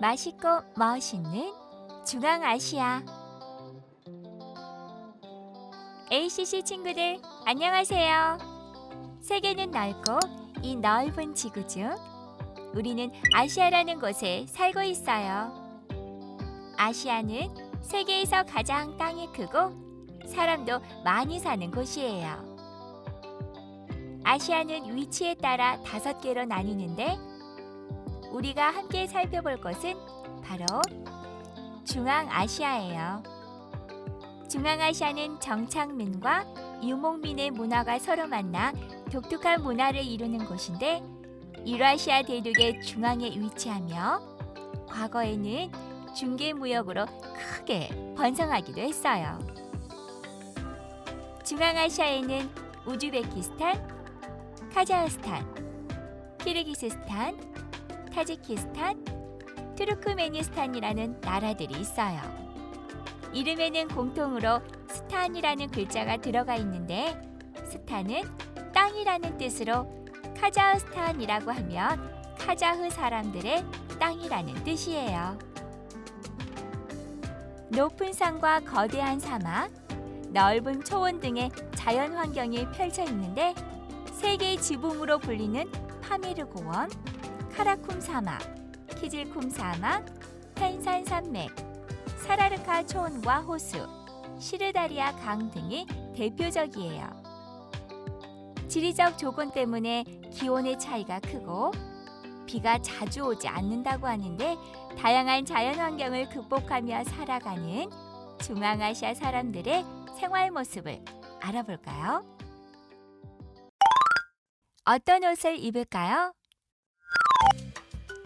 맛있고 멋있는 중앙아시아 ACC 친구들 안녕하세요. 세계는 넓고 이 넓은 지구 중 우리는 아시아라는 곳에 살고 있어요. 아시아는 세계에서 가장 땅이 크고 사람도 많이 사는 곳이에요. 아시아는 위치에 따라 다섯 개로 나뉘는데 우리가 함께 살펴볼 것은 바로 중앙아시아예요. 중앙아시아는 정착민과 유목민의 문화가 서로 만나 독특한 문화를 이루는 곳인데 유라시아 대륙의 중앙에 위치하며 과거에는 중개 무역으로 크게 번성하기도 했어요. 중앙아시아에는 우즈베키스탄, 카자흐스탄, 키르기스스탄, 타지키스탄, 투르크메니스탄이라는 나라들이 있어요. 이름에는 공통으로 스탄이라는 글자가 들어가 있는데 스탄은 땅이라는 뜻으로 카자흐스탄이라고 하면 카자흐 사람들의 땅이라는 뜻이에요. 높은 산과 거대한 사막, 넓은 초원 등의 자연 환경이 펼쳐 있는데 세계의 지붕으로 불리는 파미르 고원, 카라쿰 사막, 키질쿰 사막, 펜산 산맥, 사라르카 초원과 호수, 시르다리아 강 등이 대표적이에요. 지리적 조건 때문에 기온의 차이가 크고 비가 자주 오지 않는다고 하는데 다양한 자연 환경을 극복하며 살아가는 중앙아시아 사람들의 생활 모습을 알아볼까요? 어떤 옷을 입을까요?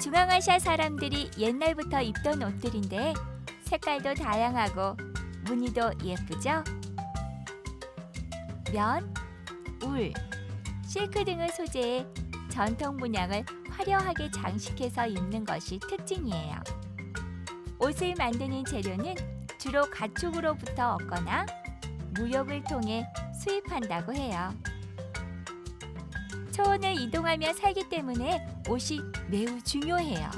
중앙아시아 사람들이 옛날부터 입던 옷들인데 색깔도 다양하고 무늬도 예쁘죠? 면, 울, 실크 등을 소재에 전통 문양을 화려하게 장식해서 입는 것이 특징이에요. 옷을 만드는 재료는 주로 가축으로부터 얻거나 무역을 통해 수입한다고 해요. 초원을 이동하며 살기 때문에 옷이 매우 중요해요.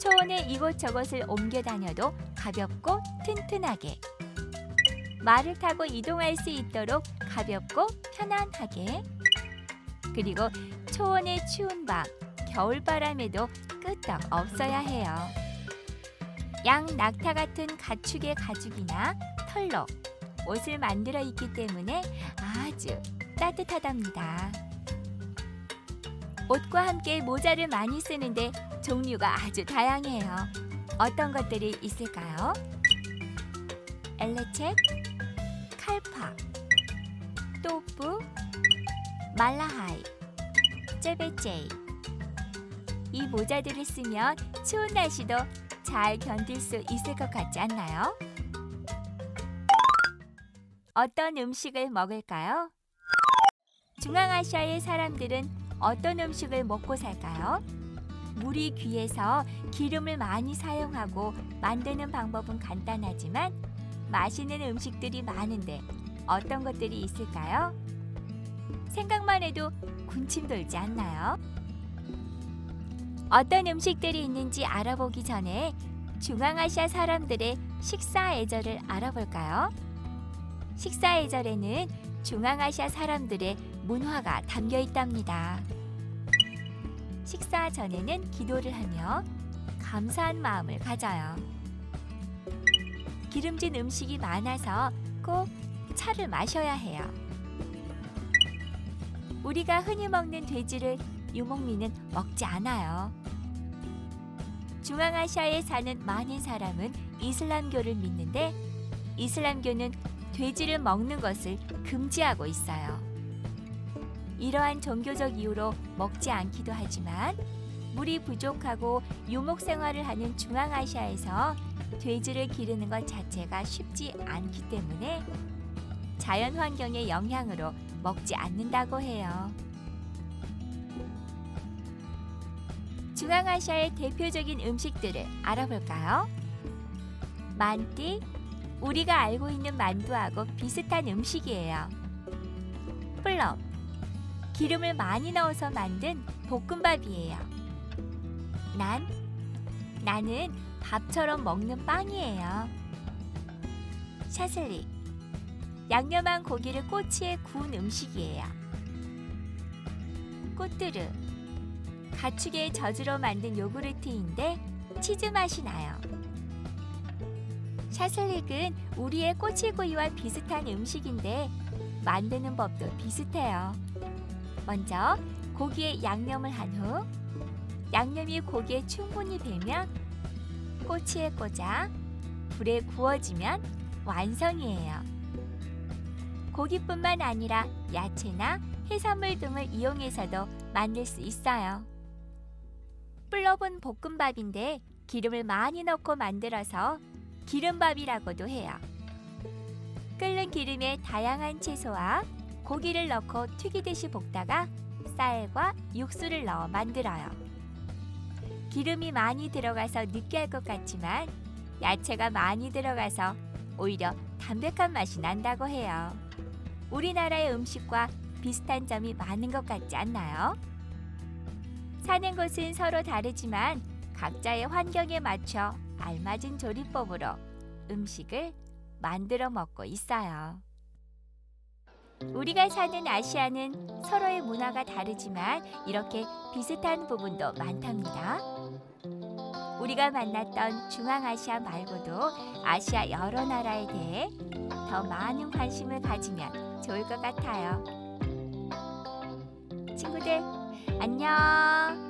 초원을 이곳저곳을 옮겨 다녀도 가볍고 튼튼하게 말을 타고 이동할 수 있도록 가볍고 편안하게 그리고 초원의 추운 밤 겨울바람에도 끄떡 없어야 해요. 양 낙타 같은 가축의 가죽이나 털로 옷을 만들어 있기 때문에 아주 따뜻하답니다. 옷과 함께 모자를 많이 쓰는데 종류가 아주 다양해요. 어떤 것들이 있을까요? 엘레책, 칼파, 또프, 말라하이, 째베제이. 이 모자들을 쓰면 추운 날씨도 잘 견딜 수 있을 것 같지 않나요? 어떤 음식을 먹을까요? 중앙아시아의 사람들은 어떤 음식을 먹고 살까요? 물이 귀해서 기름을 많이 사용하고 만드는 방법은 간단하지만 맛있는 음식들이 많은데 어떤 것들이 있을까요? 생각만 해도 군침 돌지 않나요? 어떤 음식들이 있는지 알아보기 전에 중앙아시아 사람들의 식사 예절을 알아볼까요? 식사 예절에는 중앙아시아 사람들의 문화가 담겨 있답니다. 식사 전에는 기도를 하며 감사한 마음을 가져요. 기름진 음식이 많아서 꼭 차를 마셔야 해요. 우리가 흔히 먹는 돼지를 유목민은 먹지 않아요. 중앙아시아에 사는 많은 사람은 이슬람교를 믿는데 이슬람교는 돼지를 먹는 것을 금지하고 있어요. 이러한 종교적 이유로 먹지 않기도 하지만 물이 부족하고 유목 생활을 하는 중앙아시아에서 돼지를 기르는 것 자체가 쉽지 않기 때문에 자연 환경의 영향으로 먹지 않는다고 해요. 중앙아시아의 대표적인 음식들을 알아볼까요? 만띠, 우리가 알고 있는 만두하고 비슷한 음식이에요. 플럼, 기름을 많이 넣어서 만든 볶음밥이에요. 난 나는 밥처럼 먹는 빵이에요. 샤슬리 양념한 고기를 꼬치에 구운 음식이에요. 꼬뚜르 가축의 젖으로 만든 요구르트인데 치즈 맛이 나요. 샤슬릭은 우리의 꼬치구이와 비슷한 음식인데 만드는 법도 비슷해요. 먼저 고기에 양념을 한 후 양념이 고기에 충분히 배면 꼬치에 꽂아 불에 구워지면 완성이에요. 고기뿐만 아니라 야채나 해산물 등을 이용해서도 만들 수 있어요. 불러본 볶음밥인데 기름을 많이 넣고 만들어서 기름밥이라고도 해요. 끓는 기름에 다양한 채소와 고기를 넣고 튀기듯이 볶다가 쌀과 육수를 넣어 만들어요. 기름이 많이 들어가서 느끼할 것 같지만 야채가 많이 들어가서 오히려 담백한 맛이 난다고 해요. 우리나라의 음식과 비슷한 점이 많은 것 같지 않나요? 사는 곳은 서로 다르지만 각자의 환경에 맞춰 알맞은 조리법으로 음식을 만들어 먹고 있어요. 우리가 사는 아시아는 서로의 문화가 다르지만 이렇게 비슷한 부분도 많답니다. 우리가 만났던 중앙아시아 말고도 아시아 여러 나라에 대해 더 많은 관심을 가지면 좋을 것 같아요. 친구들, 안녕!